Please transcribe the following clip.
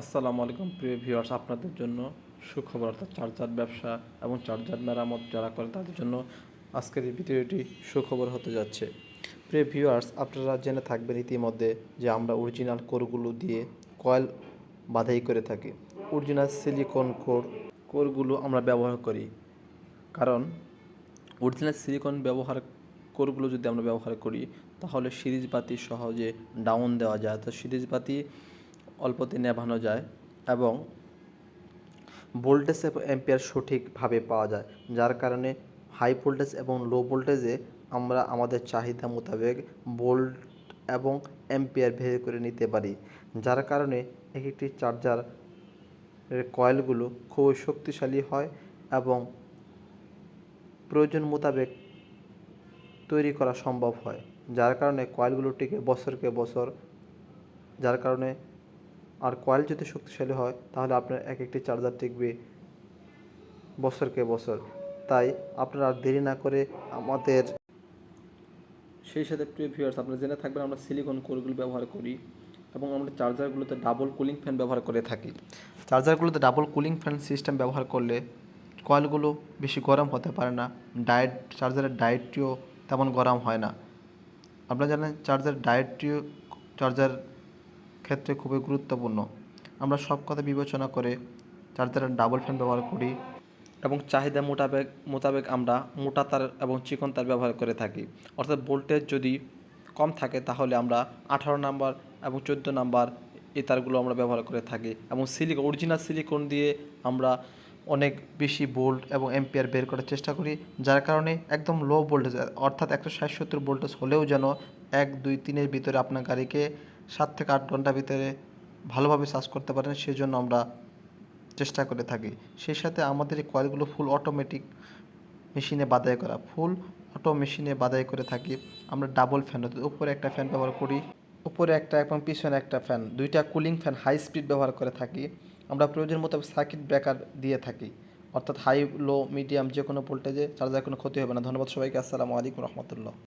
আসসালামু আলাইকুম, প্রিয় ভিউয়ার্স আপনাদের জন্য সুখবর অর্থাৎ চার্জার ব্যবসা এবং চার্জার মেরামত যারা করে তাদের জন্য আজকের এই ভিডিওটি সুখবর হতে যাচ্ছে। প্রিয় ভিউয়ার্স আপনারা জেনে থাকবেন ইতিমধ্যে যে আমরা অরিজিনাল কোরগুলো দিয়ে কয়েল বাধাই করে থাকি। অরিজিনাল সিলিকন কোর কোরগুলো আমরা ব্যবহার করি। কারণ অরিজিনাল সিলিকন ব্যবহার কোরগুলো যদি আমরা ব্যবহার করি, তাহলে সিরিজ বাতি সহজে ডাউন দেওয়া যায়। তো সিরিজ বাতি অল্পতে নেভানো যায় এবং ভোল্টেজ এবং অ্যাম্পিয়ার সঠিকভাবে পাওয়া যায়। যার কারণে হাই ভোল্টেজ এবং লো ভোল্টেজে আমরা আমাদের চাহিদা মোতাবেক ভোল্ট এবং অ্যাম্পিয়ার ভেদ করে নিতে পারি। যার কারণে এক একটি চার্জার কয়েলগুলো খুবই শক্তিশালী হয় এবং প্রয়োজন মোতাবেক তৈরি করা সম্ভব হয়। যার কারণে কয়েলগুলো টিকে বছরকে বছর, যার কারণে আর কয়েল যদি শক্তিশালী হয়, তাহলে আপনার এক একটি চার্জার টিকবে বছরকে বছর। তাই আপনারা আর দেরি না করে আমাদের সেই সাথে প্রিয় ভিউয়ার্স আপনারা জেনে থাকবেন আমরা সিলিকন কোরগুলো ব্যবহার করি এবং আমরা চার্জারগুলোতে ডাবল কুলিং ফ্যান ব্যবহার করে থাকি। চার্জারগুলোতে ডাবল কুলিং ফ্যান সিস্টেম ব্যবহার করলে কয়েলগুলো বেশি গরম হতে পারে না ডায়েট চার্জারের ডায়েটটিও তেমন গরম হয় না। আপনারা জানেন চার্জার ডায়েটটিও চার্জার ক্ষেত্রে খুবই গুরুত্বপূর্ণ। আমরা সব কথা বিবেচনা করে চার্জারের ডাবল ফ্যান ব্যবহার করি এবং চাহিদা মোতাবেক মোতাবেক আমরা মোটা তার এবং চিকন তার ব্যবহার করে থাকি। অর্থাৎ ভোল্টেজ যদি কম থাকে তাহলে আমরা আঠারো নাম্বার এবং চোদ্দ নাম্বার এই তারগুলো আমরা ব্যবহার করে থাকি এবং সিলিকন অরিজিনাল সিলিকন দিয়ে আমরা অনেক বেশি বোল্ট এবং এম্পিয়ার বের করার চেষ্টা করি, যার কারণে একদম লো ভোল্টেজ অর্থাৎ একশো ষাট সত্তর ভোল্টেজ হলেও যেন এক, দুই, তিনের ভিতরে আপনার গাড়িকে সাত থেকে আট ঘণ্টার ভিতরে ভালোভাবে চার্জ করতে পারেন, সেজন্য আমরা চেষ্টা করে থাকি। সেই সাথে আমাদের এই কয়েলগুলো ফুল অটোমেটিক মেশিনে বাদাই করা। ফুল অটো মেশিনে বাদাই করে থাকি। আমরা ডাবল ফ্যান অর্থাৎ উপরে একটা ফ্যান ব্যবহার করি, উপরে একটা এবং পিছনে একটা ফ্যান দুইটা কুলিং ফ্যান হাই স্পিড ব্যবহার করে থাকি। আমরা প্রয়োজন মতো সার্কিট ব্রেকার দিয়ে থাকি। অর্থাৎ হাই লো মিডিয়াম যে কোনো ভোল্টেজে চার্জার কোনো ক্ষতি হবে না। ধন্যবাদ সবাইকে। আসসালামু আলাইকুম রহমতুল্লাহ।